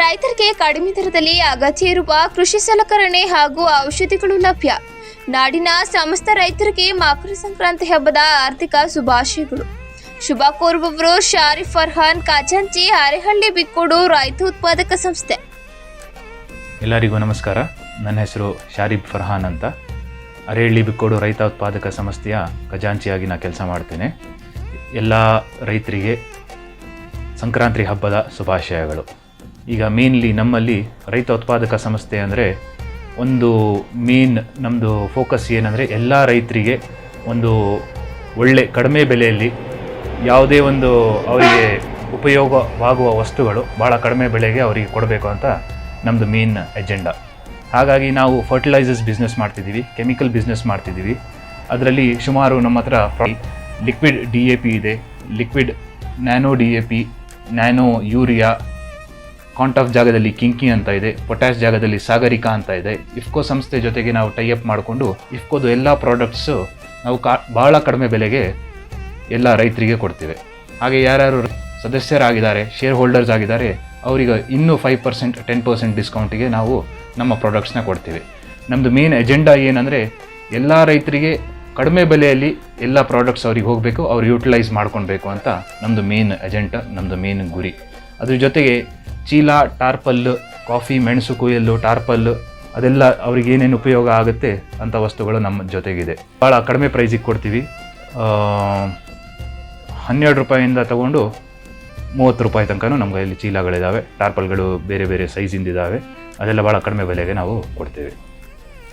ರೈತರಿಗೆ ಕಡಿಮೆ ದರದಲ್ಲಿ ಅಗತ್ಯ ಇರುವ ಕೃಷಿ ಸಲಕರಣೆ ಹಾಗೂ ಔಷಧಿಗಳು ಲಭ್ಯ. ನಾಡಿನ ಸಮಸ್ತ ರೈತರಿಗೆ ಮಕರ ಸಂಕ್ರಾಂತಿ ಹಬ್ಬದ ಆರ್ಥಿಕ ಶುಭಾಶಯಗಳು. ಶುಭ ಕೋರುವವರು ಶಾರಿಫ್ ಫರ್ಹಾನ್ ಖಜಾಂಚಿ ಅರೆಹಳ್ಳಿ, ಬಿಕ್ಕೋಡು ರೈತ ಉತ್ಪಾದಕ ಸಂಸ್ಥೆ. ಎಲ್ಲರಿಗೂ ನಮಸ್ಕಾರ. ನನ್ನ ಹೆಸರು ಶಾರಿಫ್ ಫರ್ಹಾನ್ ಅಂತ. ಅರೆಹಳ್ಳಿ, ಬಿಕ್ಕೋಡು ರೈತ ಉತ್ಪಾದಕ ಸಂಸ್ಥೆಯ ಖಜಾಂಚಿಯಾಗಿ ನಾನು ಕೆಲಸ ಮಾಡ್ತೇನೆ. ಎಲ್ಲ ರೈತರಿಗೆ ಸಂಕ್ರಾಂತಿ ಹಬ್ಬದ ಶುಭಾಶಯಗಳು. ಈಗ ಮೇನ್ಲಿ ನಮ್ಮಲ್ಲಿ ರೈತ ಉತ್ಪಾದಕ ಸಂಸ್ಥೆ ಅಂದರೆ ಒಂದು ಮೇನ್ ನಮ್ಮದು ಫೋಕಸ್ ಏನಂದರೆ ಎಲ್ಲ ರೈತರಿಗೆ ಒಂದು ಒಳ್ಳೆ ಕಡಿಮೆ ಬೆಲೆಯಲ್ಲಿ ಯಾವುದೇ ಒಂದು ಅವರಿಗೆ ಉಪಯೋಗವಾಗುವ ವಸ್ತುಗಳು ಭಾಳ ಕಡಿಮೆ ಬೆಲೆಗೆ ಅವರಿಗೆ ಕೊಡಬೇಕು ಅಂತ ನಮ್ಮದು ಮೇನ್ ಎಜೆಂಡಾ ಹಾಗಾಗಿ ನಾವು ಫರ್ಟಿಲೈಸರ್ಸ್ ಬಿಸ್ನೆಸ್ ಮಾಡ್ತಿದ್ದೀವಿ ಕೆಮಿಕಲ್ ಬಿಸ್ನೆಸ್ ಮಾಡ್ತಿದ್ದೀವಿ. ಅದರಲ್ಲಿ ಸುಮಾರು ನಮ್ಮ ಹತ್ರ ಲಿಕ್ವಿಡ್ ಡಿ ಎ ಪಿ ಇದೆ liquid nano D A P nano urea Contaf ಜಾಗದಲ್ಲಿ ಕಿಂಕಿ ಅಂತ ಇದೆ ಪೊಟ್ಯಾಶ್ ಜಾಗದಲ್ಲಿ ಸಾಗರಿಕಾ ಅಂತ ಇದೆ ಇಫ್ಕೋ ಸಂಸ್ಥೆ ಜೊತೆಗೆ ನಾವು ಟೈ ಅಪ್ ಮಾಡಿಕೊಂಡು ಇಫ್ಕೋದು ಎಲ್ಲ ಪ್ರಾಡಕ್ಟ್ಸು ನಾವು ಕಾ ಭಾಳ ಕಡಿಮೆ ಬೆಲೆಗೆ ಎಲ್ಲ ರೈತರಿಗೆ ಕೊಡ್ತೇವೆ. ಹಾಗೆ ಯಾರ್ಯಾರು ಸದಸ್ಯರಾಗಿದ್ದಾರೆ ಶೇರ್ ಹೋಲ್ಡರ್ಸ್ ಆಗಿದ್ದಾರೆ, ಅವರಿಗೆ ಇನ್ನೂ ಫೈವ್ ಪರ್ಸೆಂಟ್ ಟೆನ್ ಪರ್ಸೆಂಟ್ ಡಿಸ್ಕೌಂಟಿಗೆ ನಾವು ನಮ್ಮ ಪ್ರಾಡಕ್ಟ್ಸ್ನ ಕೊಡ್ತೀವಿ. ನಮ್ಮದು ಮೇನ್ ಎಜೆಂಡಾ ಏನಂದರೆ, ಎಲ್ಲ ರೈತರಿಗೆ ಕಡಿಮೆ ಬೆಲೆಯಲ್ಲಿ ಎಲ್ಲ ಪ್ರಾಡಕ್ಟ್ಸ್ ಅವ್ರಿಗೆ ಹೋಗಬೇಕು, ಅವ್ರು ಯೂಟಿಲೈಸ್ ಮಾಡ್ಕೊಳ್ಬೇಕು ಅಂತ ನಮ್ಮದು ಮೇನ್ ಎಜೆಂಡ ನಮ್ಮದು ಮೇನ್ ಗುರಿ. ಅದ್ರ ಜೊತೆಗೆ ಚೀಲ ಟಾರ್ಪಲ್ಲು ಕಾಫಿ, ಮೆಣಸು ಕೊಯ್ಯಲ್ಲು ಟಾರ್ಪಲ್ಲು ಅದೆಲ್ಲ ಅವ್ರಿಗೆ ಏನೇನು ಉಪಯೋಗ ಆಗುತ್ತೆ ಅಂಥ ವಸ್ತುಗಳು ನಮ್ಮ ಜೊತೆಗಿದೆ. ಭಾಳ ಕಡಿಮೆ ಪ್ರೈಸಿಗೆ ಕೊಡ್ತೀವಿ. ಹನ್ನೆರಡು ರೂಪಾಯಿಂದ ತಗೊಂಡು ಮೂವತ್ತು ರೂಪಾಯಿ ತನಕನೂ ನಮ್ಗೆ ಇಲ್ಲಿ ಚೀಲಗಳಿದ್ದಾವೆ ಟಾರ್ಪಲ್ಗಳು ಬೇರೆ ಬೇರೆ ಸೈಜಿಂದ ಇದ್ದಾವೆ. ಅದೆಲ್ಲ ಭಾಳ ಕಡಿಮೆ ಬೆಲೆಗೆ ನಾವು ಕೊಡ್ತೇವೆ.